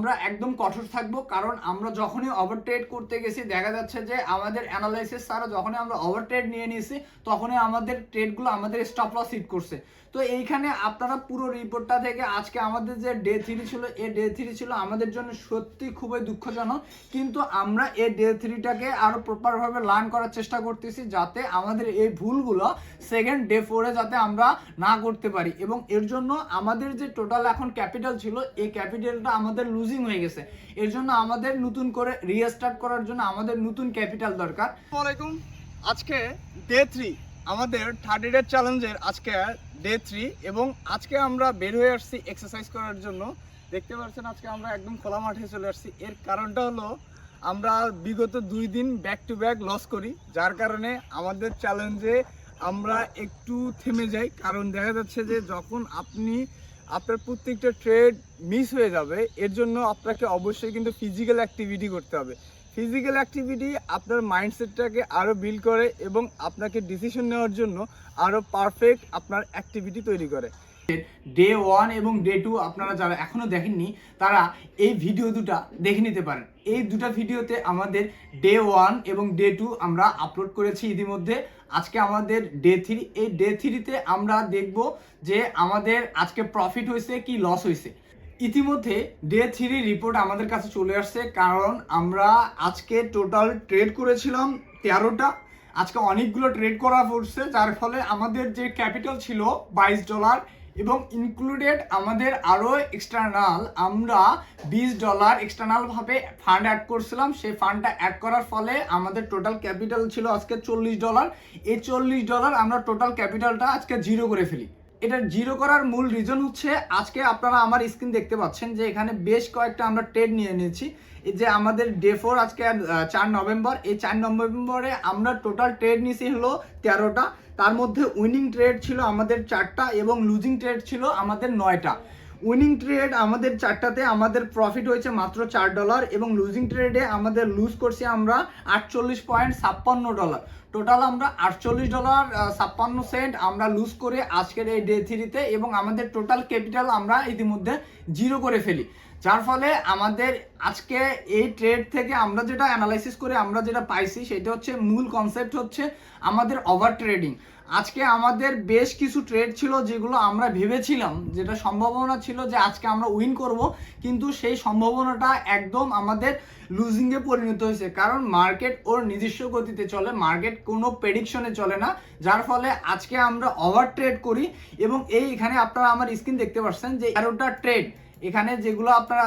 আমরা একদম কঠোর থাকব, কারণ আমরা যখনই ওভার ট্রেড করতে গেছি, দেখা যাচ্ছে যে আমাদের অ্যানালাইসিস ছাড়া যখনই আমরা ওভার ট্রেড নিয়ে নিয়েছি, তখনই আমাদের ট্রেডগুলো আমাদের স্টপ লস হিট করছে। তো এইখানে আপনারা পুরো রিপোর্টটা থেকে আজকে আমাদের যে ডে থ্রি ছিল এ ডে থ্রি ছিল আমাদের জন্য সত্যি খুবই দুঃখজনক, কিন্তু আমরা এই ডে থ্রিটাকে আরও প্রপারভাবে লার্ন করার চেষ্টা করতেছি যাতে আমাদের এই ভুলগুলো সেকেন্ড ডে ফোরে যাতে আমরা না করতে পারি। এবং এর জন্য আমাদের যে টোটাল এখন ক্যাপিটাল ছিল, এই ক্যাপিটালটা আমাদের লুজিং হয়ে গেছে। এর জন্য আমাদের নতুন করে রিস্টার্ট করার জন্য আমাদের নতুন ক্যাপিটাল দরকার। আসসালামাইকুম আজকে ডে থ্রি আমাদের থার্টি ডে চ্যালেঞ্জের আজকে ডে থ্রি এবং আজকে আমরা বের হয়ে আসছি এক্সারসাইজ করার জন্য। দেখতে পাচ্ছেন আজকে আমরা একদম খোলা মাঠে চলে আসছি। এর কারণটা হলো আমরা বিগত দুই দিন ব্যাক টু ব্যাক লস করি, যার কারণে আমাদের চ্যালেঞ্জে আমরা একটু থেমে যাই। কারণ দেখা যাচ্ছে যে যখন আপনি আপনার প্রত্যেকটা ট্রেড মিস হয়ে যাবে। এর জন্য আপনাকে অবশ্যই কিন্তু ফিজিক্যাল অ্যাক্টিভিটি করতে হবে। ফিজিক্যাল অ্যাক্টিভিটি আপনার মাইন্ডসেটটাকে আরও বিল্ড করে এবং আপনাকে ডিসিশন নেওয়ার জন্য আরও পারফেক্ট আপনার অ্যাক্টিভিটি তৈরি করে। ডে ওয়ান এবং ডে টু আপনারা যারা এখনও দেখেননি, তারা এই ভিডিও দুটা দেখে নিতে পারেন। এই দুটা ভিডিওতে আমাদের ডে ওয়ান এবং ডে টু আমরা আপলোড করেছি ইতিমধ্যে। আজকে আমাদের ডে থ্রি এই ডে থ্রিতে আমরা দেখব যে আমাদের আজকে প্রফিট হয়েছে কি লস হয়েছে। ইতিমধ্যে ডে থ্রি রিপোর্ট আমাদের কাছে চলে আসছে, কারণ আমরা আজকে টোটাল ট্রেড করেছিলাম তেরোটা। আজকে অনেকগুলো ট্রেড করা পড়ছে যার ফলে আমাদের যে ক্যাপিটাল ছিল বাইশ ডলার এবং ইনক্লুডেড আমাদের আরও এক্সটার্নাল আমরা বিশ ডলার এক্সটার্নালভাবে ফান্ড অ্যাড করছিলাম। সেই ফান্ডটা অ্যাড করার ফলে আমাদের টোটাল ক্যাপিটাল ছিল আজকে চল্লিশ ডলার এই চল্লিশ ডলার আমরা টোটাল ক্যাপিটালটা আজকে জিরো করে ফেলি। এটা জিরো করার মূল রিজন হচ্ছে আজকে আপনারা আমার স্ক্রিন দেখতে পাচ্ছেন যে এখানে বেশ কয়েকটা আমরা ট্রেড নিয়ে নিয়েছি। যে আমাদের ডে ফোর আজকে চার নভেম্বর, এই চার নভেম্বরে আমরা টোটাল ট্রেড নিয়েছি হলো তেরোটা। তার মধ্যে উইনিং ট্রেড ছিল আমাদের চারটা এবং লুজিং ট্রেড ছিল আমাদের নয়টা। উইনিং ট্রেড আমাদের চারটাতে আমাদের প্রফিট হয়েছে মাত্র চার ডলার এবং লুজিং ট্রেডে আমাদের লুজ করছি আমরা আটচল্লিশ পয়েন্ট ছাপ্পান্ন ডলার টোটাল আমরা আটচল্লিশ ডলার ছাপ্পান্ন সেন্ট আমরা লুজ করে আজকের এই ডে থ্রিতে এবং আমাদের টোটাল ক্যাপিটাল আমরা ইতিমধ্যে জিরো করে ফেলি। যার ফলে আমাদের আজকে এই ট্রেড থেকে আমরা যেটা অ্যানালাইসিস করে আমরা যেটা পাইছি, সেটা হচ্ছে মূল কনসেপ্ট হচ্ছে আমাদের ওভার ট্রেডিং আজকে আমাদের বেশ কিছু ট্রেড ছিল যেগুলো আমরা ভেবেছিলাম। যেটা সম্ভাবনা ছিল যে আজকে আমরা উইন করব, কিন্তু সেই সম্ভাবনাটা একদম আমাদের লুজিংয়ে পরিণত হয়েছে। কারণ মার্কেট ওর নিজস্ব গতিতে চলে মার্কেট কোনো প্রেডিকশনে চলে না, যার ফলে আজকে আমরা ওভার ট্রেড করি। এবং এই এখানে আপনারা আমার স্ক্রিন দেখতে পাচ্ছেন যে এগারোটা ট্রেড এখানে যেগুলো আপনারা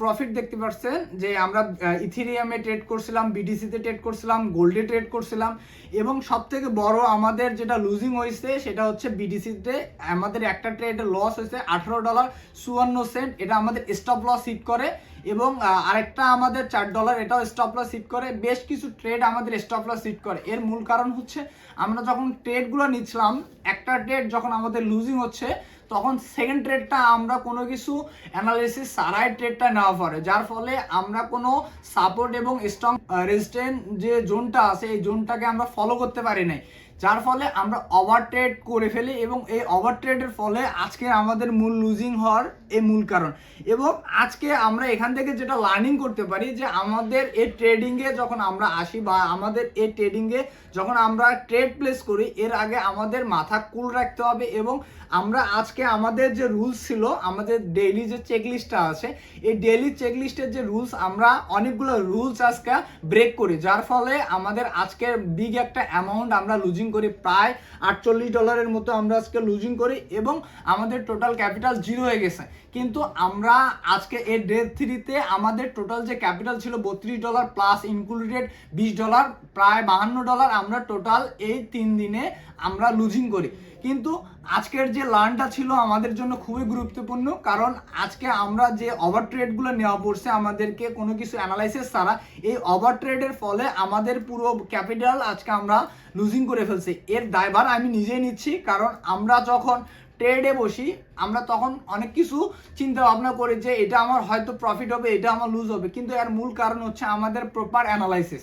প্রফিট দেখতে পাচ্ছেন, যে আমরা ইথিরিয়ামে ট্রেড করছিলাম বিডিসিতে ট্রেড করছিলাম গোল্ডে ট্রেড করছিলাম, এবং সব থেকে বড় আমাদের যেটা লুজিং হয়েছে, সেটা হচ্ছে বিডিসিতে আমাদের একটা ট্রেডে লস হয়েছে আঠারো ডলার চুয়ান্ন সেন্ট এটা আমাদের স্টপ লস হিট করে, এবং আরেকটা আমাদের চার ডলার এটাও স্টপ লস হিট করে, বেশ কিছু ট্রেড আমাদের স্টপ লস হিট করে। এর মূল কারণ হচ্ছে, আমরা যখন ট্রেডগুলো নিচ্ছিলাম, একটা ট্রেড যখন আমাদের লুজিং হচ্ছে তখন সেকেন্ড ট্রেডটা আমরা কোনো কিছু অ্যানালিসিস সারাই ট্রেডটা নেওয়া পরে, যার ফলে আমরা কোনো সাপোর্ট এবং স্ট্রং রেজিস্ট্যান্ট যে জোনটা আছে, এই জোনটাকে আমরা ফলো করতে পারি নাই। যার ফলে আমরা ওভার ট্রেড করে ফেলি এবং এই ওভার ট্রেডের ফলে আজকে আমাদের মূল লুজিং হওয়ার এই মূল কারণ। এবং আজকে আমরা এখান থেকে যেটা লার্নিং করতে পারি যে আমাদের এই ট্রেডিংয়ে যখন আমরা আসি বা আমাদের এই ট্রেডিংয়ে যখন আমরা ট্রেড প্লেস করি, এর আগে আমাদের মাথা কুল রাখতে হবে এবং আমরা আজকে আমাদের যে রুলস ছিল, আমাদের ডেইলি যে চেকলিস্টটা আছে, এই ডেইলি চেকলিস্টের যে রুলস আমরা অনেকগুলো রুলস আজকে ব্রেক করি। যার ফলে আমাদের আজকে বিগ একটা অ্যামাউন্ট আমরা লুজিং করি, প্রায় আটচল্লিশ ডলারের মতো আমরা আজকে লুজিং করি এবং আমাদের টোটাল ক্যাপিটাল জিরো হয়ে গেছে। কিন্তু আমরা আজকে এর ডে থ্রিতে আমাদের টোটাল যে ক্যাপিটাল ছিল বত্রিশ ডলার প্লাস ইনক্লুডেড বিশ ডলার প্রায় বাহান্ন ডলার আমরা টোটাল এই তিন দিনে আমরা লুজিং করি। কিন্তু আজকের যে লার্নটা ছিল আমাদের জন্য খুবই গুরুত্বপূর্ণ, কারণ আজকে আমরা যে ওভার ট্রেডগুলো নেওয়া পড়ছে আমাদেরকে কোনো কিছু অ্যানালাইসিস ছাড়া, এই ওভার ট্রেডের ফলে আমাদের পুরো ক্যাপিটাল আজকে আমরা লুজিং করে ফেলছি। এর দায়ভার আমি নিজেই নিচ্ছি, কারণ আমরা যখন ট্রেডে বসি, আমরা তখন অনেক কিছু চিন্তা ভাবনা করি যে এটা আমার হয়তো প্রফিট হবে, এটা আমার লুজ হবে। কিন্তু এর মূল কারণ হচ্ছে আমাদের প্রপার অ্যানালাইসিস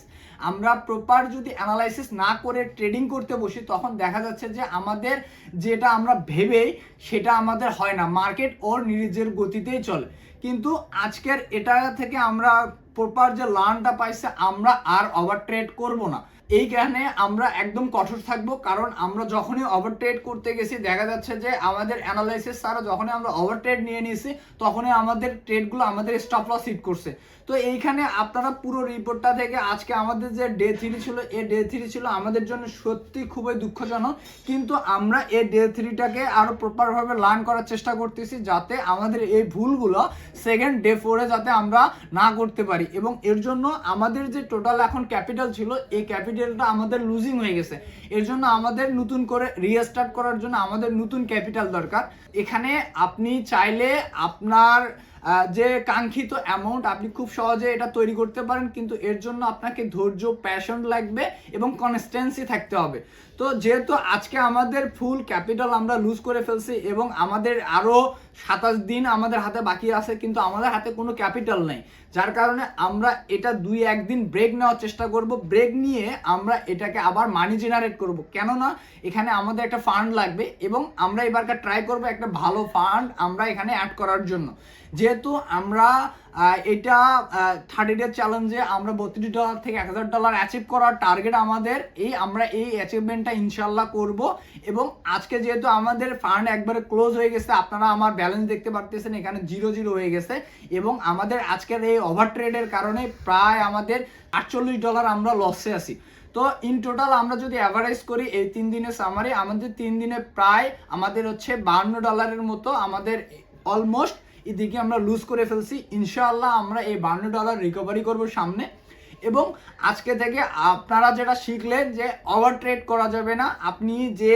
আমরা প্রপার যদি অ্যানালাইসিস না করে ট্রেডিং করতে বসি, তখন দেখা যাচ্ছে যে আমাদের যেটা আমরা ভেবেই সেটা আমাদের হয় না। মার্কেট ওর নিজের গতিতেই চলে। কিন্তু আজকের এটা থেকে আমরা প্রপার যে লার্নটা পাইছে, আমরা আর ওভার ট্রেড করব না। এইখানে আমরা একদম কঠোর থাকব, কারণ আমরা যখনই ওভারটেড করতে গেছি, দেখা যাচ্ছে যে আমাদের অ্যানালাইসিস সারা যখনই আমরা ওভারটেড নিয়ে নিয়েছি, তখনই আমাদের ট্রেডগুলো আমাদের স্টপ লস হিট করছে। তো এইখানে আপনারা পুরো রিপোর্টটা থেকে আজকে আমাদের যে ডে থ্রি ছিল এ ডে থ্রি ছিল আমাদের জন্য সত্যি খুবই দুঃখজনক। কিন্তু আমরা এই ডে থ্রিটাকে আরও প্রপারভাবে লার্ন করার চেষ্টা করতেছি যাতে আমাদের এই ভুলগুলো সেকেন্ড ডে ফোরে যাতে আমরা না করতে পারি। এবং এর জন্য আমাদের যে টোটাল এখন ক্যাপিটাল ছিল, এই ক্যাপিটালটা আমাদের লুজিং হয়ে গেছে। এর জন্য আমাদের নতুন করে রিস্টার্ট করার জন্য আমাদের নতুন ক্যাপিটাল দরকার। এখানে আপনি চাইলে আপনার যে কাঙ্ক্ষিত অ্যামাউন্ট আপনি খুব সহজে এটা তৈরি করতে পারেন, কিন্তু এর জন্য আপনাকে ধৈর্য প্যাশন লাগবে এবং কনস্টেন্সি থাকতে হবে। তো যেহেতু আজকে আমাদের ফুল ক্যাপিটাল আমরা লুজ করে ফেলছি এবং আমাদের আরও সাতাশ দিন আমাদের হাতে বাকি আছে, কিন্তু আমাদের হাতে কোনো ক্যাপিটাল নেই। যার কারণে আমরা এটা দুই একদিন ব্রেক নেওয়ার চেষ্টা করব। ব্রেক নিয়ে আমরা এটাকে আবার মানি জেনারেট করব। কেননা এখানে আমাদের একটা ফান্ড লাগবে এবং আমরা এবারকার ট্রাই করব একটা ভালো ফান্ড আমরা এখানে অ্যাড করার জন্য। যেহেতু আমরা এটা থার্টি ডে চ্যালেঞ্জে আমরা বত্রিশ ডলার থেকে এক হাজার ডলার অ্যাচিভ করার টার্গেট আমাদের এই, আমরা এই অ্যাচিভমেন্টটা ইনশাল্লাহ করব। এবং আজকে যেহেতু আমাদের ফান্ড একবারে ক্লোজ হয়ে গেছে, আপনারা আমার ব্যালেন্স দেখতে পারতেছেন, এখানে জিরো জিরো হয়ে গেছে। এবং আমাদের আজকের এই ওভার ট্রেডের কারণে প্রায় আমাদের আটচল্লিশ ডলার আমরা লসে আছি। তো ইন টোটাল আমরা যদি অ্যাভারেজ করি এই তিন দিনের সামারি আমাদের তিন দিনে প্রায় আমাদের হচ্ছে বান্ন ডলারের মতো আমাদের অলমোস্ট এদিকে আমরা লুজ করে ফেলছি। ইনশাআল্লাহ আমরা এই বান্ন ডলার রিকভারি করব সামনে। এবং আজকে থেকে আপনারা যেটা শিখলেন যে ওভার ট্রেড করা যাবে না, আপনি যে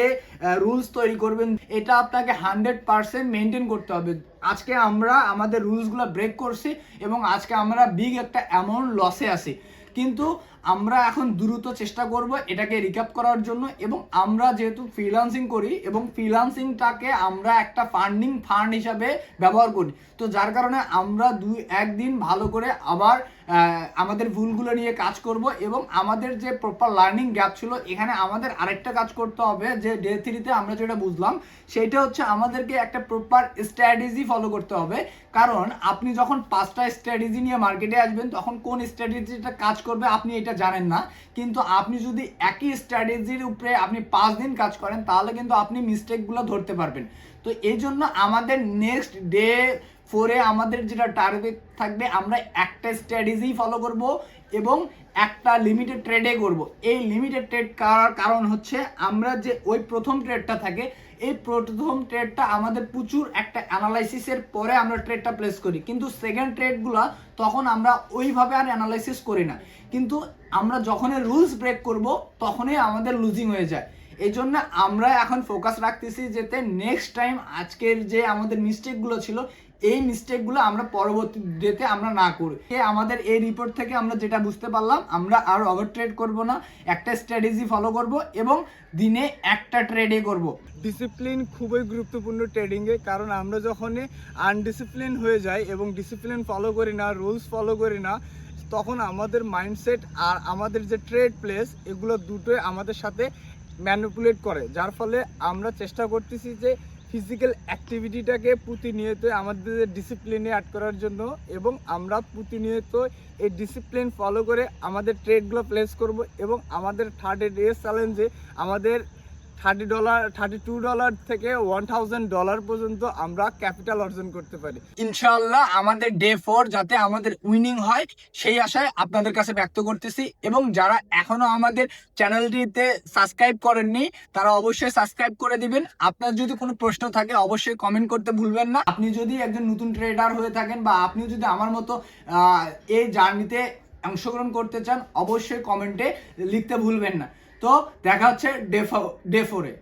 রুলস তৈরি করবেন, এটা আপনাকে হান্ড্রেড পারসেন্ট মেনটেন করতে হবে। আজকে আমরা আমাদের রুলসগুলো ব্রেক করছি এবং আজকে আমরা বিগ একটা অ্যামাউন্ট লসে আছি। কিন্তু আমরা এখন দ্রুত চেষ্টা করব এটাকে রিক্যাপ করার জন্য এবং আমরা যেহেতু ফ্রিলান্সিং করি এবং ফ্রিলান্সিংটাকে আমরা একটা ফান্ডিং ফান্ড হিসাবে ব্যবহার করি। তো যার কারণে আমরা দুই একদিন ভালো করে আবার আমাদের ভুলগুলো নিয়ে কাজ করব এবং আমাদের যে প্রপার লার্নিং গ্যাপ ছিল, এখানে আমাদের আরেকটা কাজ করতে হবে, যে ডে থ্রিতে আমরা যেটা বুঝলাম, সেটা হচ্ছে আমাদেরকে একটা প্রপার স্ট্র্যাটেজি ফলো করতে হবে। কারণ আপনি যখন পাঁচটা স্ট্র্যাটেজি নিয়ে মার্কেটে আসবেন, তখন কোন স্ট্র্যাটেজিটা কাজ করবে আপনি এটা জানেন না। কিন্তু আপনি যদি একই স্ট্র্যাটেজির উপরে আপনি পাঁচ দিন কাজ করেন, তাহলে কিন্তু আপনি মিস্টেকগুলো ধরতে পারবেন। তো এই জন্য আমাদের নেক্সট ডে ফোরে আমাদের যেটা টার্গেট থাকবে, আমরা একটা স্ট্র্যাটেজি ফলো করব এবং একটা লিমিটেড ট্রেডে করব। এই লিমিটেড ট্রেড করার কারণ হচ্ছে আমরা যে ওই প্রথম ট্রেডটা থাকে, এই প্রথম ট্রেডটা আমাদের প্রচুর একটা অ্যানালাইসিসের পরে আমরা ট্রেডটা প্লেস করি। কিন্তু সেকেন্ড ট্রেডগুলো তখন আমরা ওইভাবে আর অ্যানালাইসিস করি না। কিন্তু আমরা যখনই রুলস ব্রেক করব, তখনই আমাদের লুজিং হয়ে যায়। এই জন্য আমরা এখন ফোকাস রাখতেছি যাতে নেক্সট টাইম আজকের যে আমাদের মিস্টেকগুলো ছিল এই মিস্টেকগুলো আমরা পরবর্তী ডেতে আমরা না করি। আমাদের এই রিপোর্ট থেকে আমরা যেটা বুঝতে পারলাম, আমরা আর ওভার ট্রেড করব না, একটা স্ট্র্যাটেজি ফলো করব এবং দিনে একটা ট্রেডে করব। ডিসিপ্লিন খুবই গুরুত্বপূর্ণ ট্রেডিংয়ে কারণ আমরা যখন আনডিসিপ্লিন হয়ে যাই এবং ডিসিপ্লিন ফলো করি না রুলস ফলো করি না, তখন আমাদের মাইন্ডসেট আর আমাদের যে ট্রেড প্লেস এগুলো দুটোই আমাদের সাথে ম্যানিপুলেট করে। যার ফলে আমরা চেষ্টা করতেছি যে ফিজিক্যাল অ্যাক্টিভিটিটাকে প্রতিনিয়ত আমাদের ডিসিপ্লিনে অ্যাড করার জন্য এবং আমরা প্রতিনিয়ত এই ডিসিপ্লিন ফলো করে আমাদের ট্রেডগুলো প্লেস করব এবং আমাদের থার্ড ডে চ্যালেঞ্জে আমাদের thirty dollar thirty two dollar থেকে ওয়ান থাউজেন্ড ডলার পর্যন্ত আমরা ক্যাপিটাল অর্জন করতে পারি। ইনশাল্লাহ আমাদের ডে ফোর যাতে আমাদের উইনিং হয়, সেই আশায় আপনাদের কাছে ব্যক্ত করতেছি এবং যারা এখনও আমাদের চ্যানেলটিতে সাবস্ক্রাইব করেননি, তারা অবশ্যই সাবস্ক্রাইব করে দিবেন। আপনার যদি কোনো প্রশ্ন থাকে, অবশ্যই কমেন্ট করতে ভুলবেন না। আপনি যদি একজন নতুন ট্রেডার হয়ে থাকেন বা আপনিও যদি আমার মতো এই জার্নিতে অংশগ্রহণ করতে চান, অবশ্যই কমেন্টে লিখতে ভুলবেন না। তো দেখা হচ্ছে ডে ফোরে।